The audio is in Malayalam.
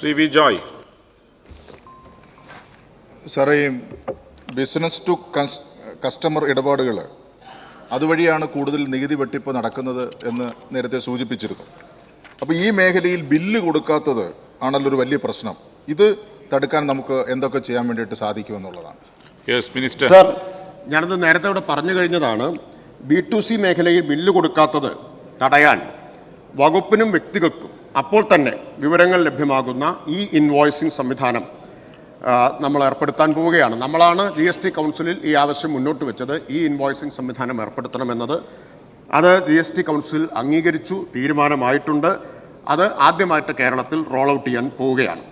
ശ്രീ വി ജോയ്. സാറേ ബിസിനസ് ടു കസ്റ്റമർ ഇടപാടുകൾ അതുവഴിയാണ് കൂടുതൽ നികുതി വെട്ടിപ്പ് നടക്കുന്നത് എന്ന് നേരത്തെ സൂചിപ്പിച്ചിരുന്നു. അപ്പോൾ ഈ മേഖലയിൽ ബില്ല് കൊടുക്കാത്തത് ആണല്ലോ ഒരു വലിയ പ്രശ്നം. ഇത് തടുക്കാൻ നമുക്ക് എന്തൊക്കെ ചെയ്യാൻ വേണ്ടിയിട്ട് സാധിക്കുമെന്നുള്ളതാണ്. യെസ് മിനിസ്റ്റർ സർ ഞാനത് നേരത്തെ ഇവിടെ പറഞ്ഞു കഴിഞ്ഞതാണ് ബി ടു സി മേഖലയിൽ ബില്ല് കൊടുക്കാത്തത് തടയാൻ വകുപ്പിനും വ്യക്തികൾക്കും അപ്പോൾ തന്നെ വിവരങ്ങൾ ലഭ്യമാകുന്ന ഈ ഇൻവോയ്സിംഗ് സംവിധാനം നമ്മൾ ഏർപ്പെടുത്താൻ പോവുകയാണ്. നമ്മളാണ് ജി എസ് ടി കൗൺസിലിൽ ഈ ആവശ്യം മുന്നോട്ട് വെച്ചത്. ഈ ഇൻവോയ്സിംഗ് സംവിധാനം ഏർപ്പെടുത്തണമെന്നത്. അത് ജി എസ് ടി കൗൺസിൽ അംഗീകരിച്ചു തീരുമാനമായിട്ടുണ്ട്. അത് ആദ്യമായിട്ട് കേരളത്തിൽ റോൾ ഔട്ട് ചെയ്യാൻ പോവുകയാണ്.